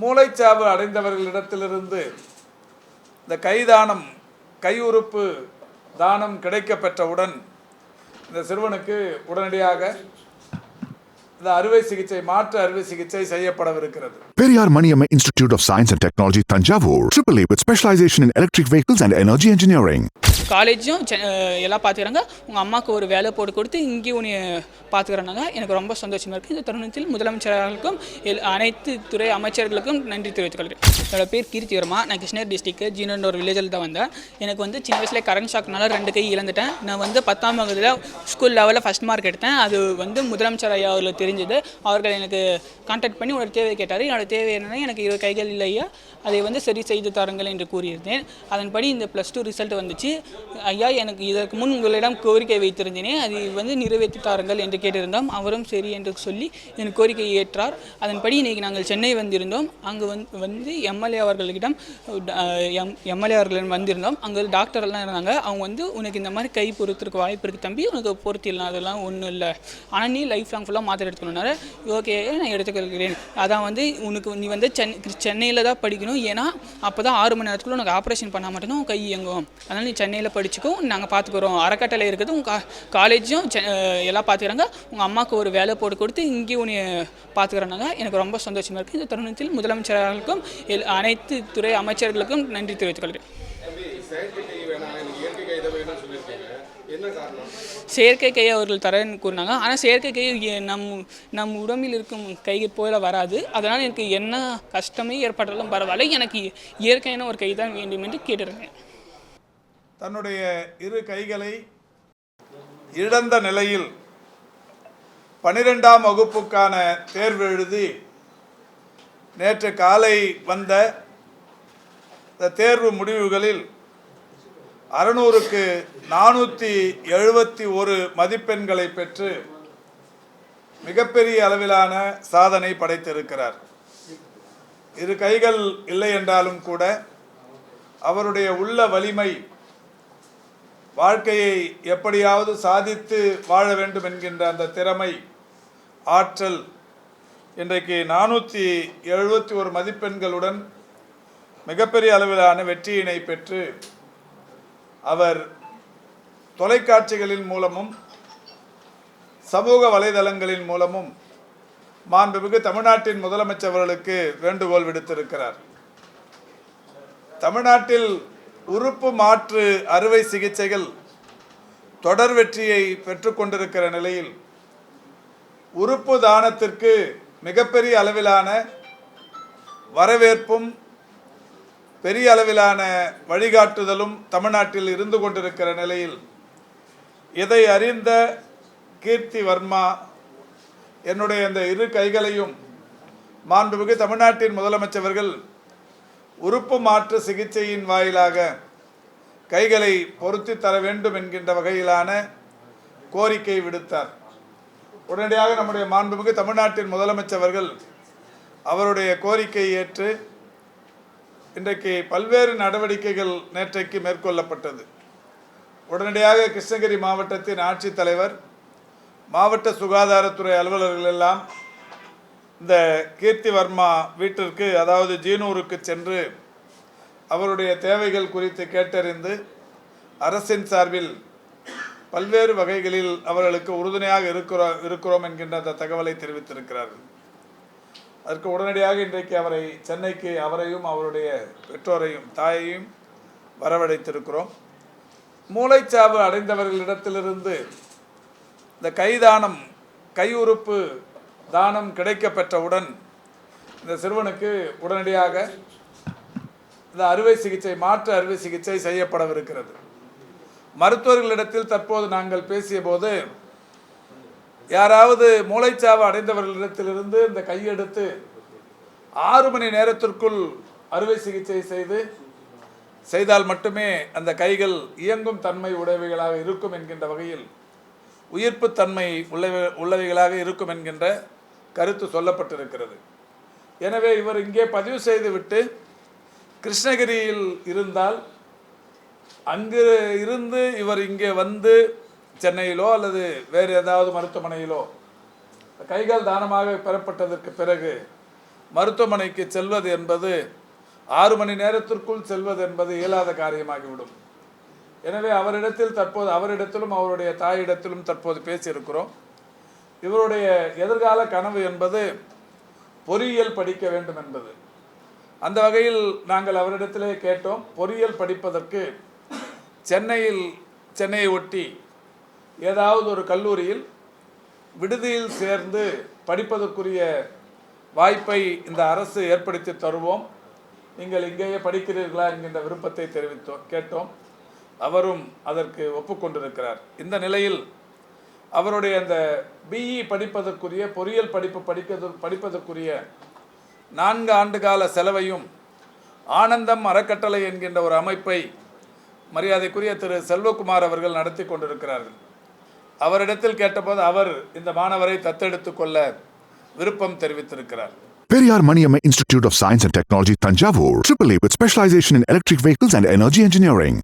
மூளைச்சாவு அடைந்தவர்களிடத்திலிருந்து இந்த கைதானம் கையுறுப்பு தானம் கிடைக்கப்பெற்றவுடன் இந்த சிறுவனுக்கு உடனடியாக இந்த அறுவை சிகிச்சை மாற்று அறுவை சிகிச்சை செய்யப்படவிருக்கிறது. Periyar Maniamma Institute of Science and Technology, Tanjavur, AAA with specialization in electric vehicles and energy engineering. காலேஜும் செ- அஹ் எல்லாம் பார்த்துக்கிறாங்க உங்கள் அம்மாவுக்கு ஒரு வேலை போட்டு கொடுத்து இங்கேயும் உன்னை பார்த்துக்கிறாங்க எனக்கு ரொம்ப சந்தோஷமாக இருக்குது இந்த தருணத்தில் முதலமைச்சர்களுக்கும் எல் அனைத்து துறை அமைச்சர்களுக்கும் நன்றி தெரிவித்துக் கொள்கிறேன். என்னோட பேர் கீர்த்தி வர்மா. நான் கிருஷ்ணகிரி டிஸ்ட்ரிக்ட் ஜீனோன்ற ஒரு வில்லேஜில் தான் வந்தேன். எனக்கு வந்து சின்ன வயசுல கரண்ட் ஷாக்னால ரெண்டு கை இழந்துட்டேன். நான் வந்து பத்தாம் வகுதில் ஸ்கூல் லெவலில் ஃபஸ்ட் மார்க் எடுத்தேன். அது வந்து முதலமைச்சர் ஐயா அவர்களுக்கு தெரிஞ்சது. அவர்கள் எனக்கு கான்டாக்ட் பண்ணி ஒரு தேவை கேட்டார். என்னோட தேவை என்னென்னா எனக்கு இரு கைகள் இல்லையா அதை வந்து சரி செய்து தாருங்கள் என்று கூறியிருந்தேன். அதன்படி இந்த ப்ளஸ் டூ ரிசல்ட் வந்துச்சு. ஐயா எனக்கு இதற்கு முன் உங்களிடம் கோரிக்கை வைத்திருந்தேனே அதை வந்து நிறைவேற்றி தாருங்கள் என்று கேட்டிருந்தோம். அவரும் சரி என்று சொல்லி என் கோரிக்கையை ஏற்றார். அதன்படி இன்றைக்கி நாங்கள் சென்னை வந்திருந்தோம். அங்கு வந்து வந்து எம்எல்ஏ அவர்களிடம் எம் எம்எல்ஏ அவர்களிடம் வந்திருந்தோம். அங்கே டாக்டர் எல்லாம் இருந்தாங்க. அவங்க வந்து உனக்கு இந்த மாதிரி கை பொறுத்திருக்க வாய்ப்பு இருக்குது தம்பி. உனக்கு பொருத்திடலாம் அதெல்லாம் ஒன்றும் இல்லை. ஆனால் நீ லைஃப் லாங் ஃபுல்லாக மாத்திரை எடுத்துக்கணுனாரு ஓகே நான் எடுத்துக்கொள்கிறேன். அதான் வந்து உனக்கு நீ வந்து சென் சென்னையில் தான் படிக்கணும். ஏன்னா அப்போ தான் ஆறு மணி நேரத்துக்குள்ள உனக்கு ஆப்ரேஷன் பண்ணால் மட்டும்தான் கை இயங்கும். அதனால் நீ சென்னையில் படிச்சுக்கோ நாங்கள் பார்த்துக்குறோம் அறக்கட்டளை இருக்கிறது உங்கள் கா காலேஜும் செ- எல்லாம் பார்த்துக்கிறாங்க உங்கள் அம்மாவுக்கு ஒரு வேலை போட்டு கொடுத்து இங்கேயும் உன்னை பார்த்துக்கிறாங்க எனக்கு ரொம்ப சந்தோஷமாக இருக்குது இந்த தருணத்தில் முதலமைச்சர்களுக்கும் எல் அனைத்து துறை அமைச்சர்களுக்கும் நன்றி தெரிவித்துக் கொள்கிறேன். செயற்கை கையை அவர்கள் தரேன்னு கூறினாங்க. ஆனால் செயற்கை கை நம் நம் உடம்பில் இருக்கும் கை போல வராது. அதனால் எனக்கு என்ன கஷ்டமே ஏற்பட்டாலும் பரவாயில்ல. எனக்கு இயற்கையான ஒரு கை தான் வேண்டும் என்று கேட்டிருக்கேன் தன்னுடைய இரு கைகளை இழந்த நிலையில் பனிரெண்டாம் வகுப்புக்கான தேர்வு எழுதி நேற்று காலை வந்த தேர்வு முடிவுகளில் அறுநூறுக்கு நானூற்றி எழுபத்தி ஒரு மதிப்பெண்களை பெற்று மிகப்பெரிய அளவிலான சாதனை படைத்திருக்கிறார். இரு கைகள் இல்லை என்றாலும் கூட அவருடைய உள்ள வலிமை வாழ்க்கையை எப்படியாவது சாதித்து வாழ வேண்டும் என்கின்ற அந்த திறமை ஆற்றல் இன்றைக்கு நானூற்றி எழுபத்தி ஒரு மதிப்பெண்களுடன் மிகப்பெரிய அளவிலான வெற்றியினை பெற்று அவர் தொலைக்காட்சிகளின் மூலமும் சமூக வலைதளங்களின் மூலமும் மாண்புமிகு தமிழ்நாட்டின் முதலமைச்சர் அவர்களுக்கு வேண்டுகோள் விடுத்திருக்கிறார். தமிழ்நாட்டில் உறுப்பு மாற்று அறுவை சிகிச்சைகள் தொடர் வெற்றியை பெற்றுக்கொண்டிருக்கிற நிலையில் உறுப்பு தானத்திற்கு மிகப்பெரிய அளவிலான வரவேற்பும் பெரிய அளவிலான வழிகாட்டுதலும் தமிழ்நாட்டில் இருந்து கொண்டிருக்கிற நிலையில் இதை அறிந்த கீர்த்தி வர்மா என்னுடைய இந்த இரு கைகளையும் மாண்புமிகு தமிழ்நாட்டின் முதலமைச்சர்கள் உறுப்பு மாற்று சிகிச்சையின் வாயிலாக கைகளை பொருத்தி தர வேண்டும் என்கின்ற வகையிலான கோரிக்கை விடுத்தார். உடனடியாக நம்முடைய மாண்புமிகு தமிழ்நாட்டின் முதலமைச்சர்கள் அவருடைய கோரிக்கையை ஏற்று இன்றைக்கு பல்வேறு நடவடிக்கைகள் நேற்றைக்கு மேற்கொள்ளப்பட்டது. உடனடியாக கிருஷ்ணகிரி மாவட்டத்தின் ஆட்சித்தலைவர் மாவட்ட சுகாதாரத்துறை அலுவலர்கள் எல்லாம் இந்த கீர்த்தி வர்மா வீட்டிற்கு அதாவது ஜீனூருக்கு சென்று அவருடைய தேவைகள் குறித்து கேட்டறிந்து அரசின் சார்பில் பல்வேறு வகைகளில் அவர்களுக்கு உறுதுணையாக இருக்கிறோம் இருக்கிறோம் என்கின்ற அந்த தகவலை தெரிவித்திருக்கிறார்கள். அதற்கு உடனடியாக இன்றைக்கு அவரை சென்னைக்கு அவரையும் அவருடைய பெற்றோரையும் தாயையும் வரவழைத்திருக்கிறோம். மூளைச்சாவு அடைந்தவர்களிடத்திலிருந்து இந்த கைதானம் கையுறுப்பு தானம் கிடைக்கப்பெற்றவுடன் இந்த சிறுவனுக்கு உடனடியாக இந்த அறுவை சிகிச்சை மாற்று அறுவை சிகிச்சை செய்யப்படவிருக்கிறது. மருத்துவர்களிடத்தில் தற்போது நாங்கள் பேசிய போது யாராவது மூளைச்சாவு அடைந்தவர்களிடத்திலிருந்து இந்த கையெடுத்து ஆறு மணி நேரத்திற்குள் அறுவை சிகிச்சை செய்து செய்தால் மட்டுமே அந்த கைகள் இயங்கும் தன்மை உடையவைகளாக இருக்கும் என்கின்ற வகையில் உயிர்ப்பு தன்மை உள்ளவை உள்ளவைகளாக இருக்கும் என்கின்ற கருத்து சொல்லப்பட்டிருக்கிறது. எனவே இவர் இங்கே பதிவு செய்துவிட்டு கிருஷ்ணகிரியில் இருந்தால் அங்கு இருந்து இவர் இங்கே வந்து சென்னையிலோ அல்லது வேறு ஏதாவது மருத்துவமனையிலோ. கைகள் தானமாக பெறப்பட்டதற்கு பிறகு மருத்துவமனைக்கு செல்வது என்பது ஆறு மணி நேரத்திற்குள் செல்வது என்பது இயலாத காரியமாகிவிடும். எனவே அவரிடத்தில் தற்போது அவரிடத்திலும் அவருடைய தாயிடத்திலும் தற்போது பேசியிருக்கிறோம். இவருடைய எதிர்கால கனவு என்பது பொறியியல் படிக்க வேண்டும் என்பது. அந்த வகையில் நாங்கள் அவரிடத்திலே கேட்டோம் பொறியியல் படிப்பதற்கு சென்னையில் சென்னையை ஒட்டி ஏதாவது ஒரு கல்லூரியில் விடுதியில் சேர்ந்து படிப்பதற்குரிய வாய்ப்பை இந்த அரசு ஏற்படுத்தி தருவோம். நீங்கள் இங்கேயே படிக்கிறீர்களா என்கின்ற விருப்பத்தை தெரிவித்தோம் கேட்டோம். அவரும் அதற்கு ஒப்புக்கொண்டிருக்கிறார். இந்த நிலையில் அவருடைய அந்த பிஇ படிப்பதற்குரிய பொறியியல் படிப்பு படிப்பது படிப்பதற்குரிய நான்கு ஆண்டு கால செலவையும் ஆனந்தம் அறக்கட்டளை என்கின்ற ஒரு அமைப்பை மரியாதைக்குரிய திரு செல்வகுமார் அவர்கள் நடத்தி கொண்டிருக்கிறார்கள். அவரிடத்தில் கேட்டபோது அவர் இந்த மாணவரை தத்தெடுத்து கொள்ள விருப்பம் தெரிவித்திருக்கிறார் Periyar Maniamma Institute of Science and Technology, Tanjavur, AAA with specialization in electric vehicles and energy engineering.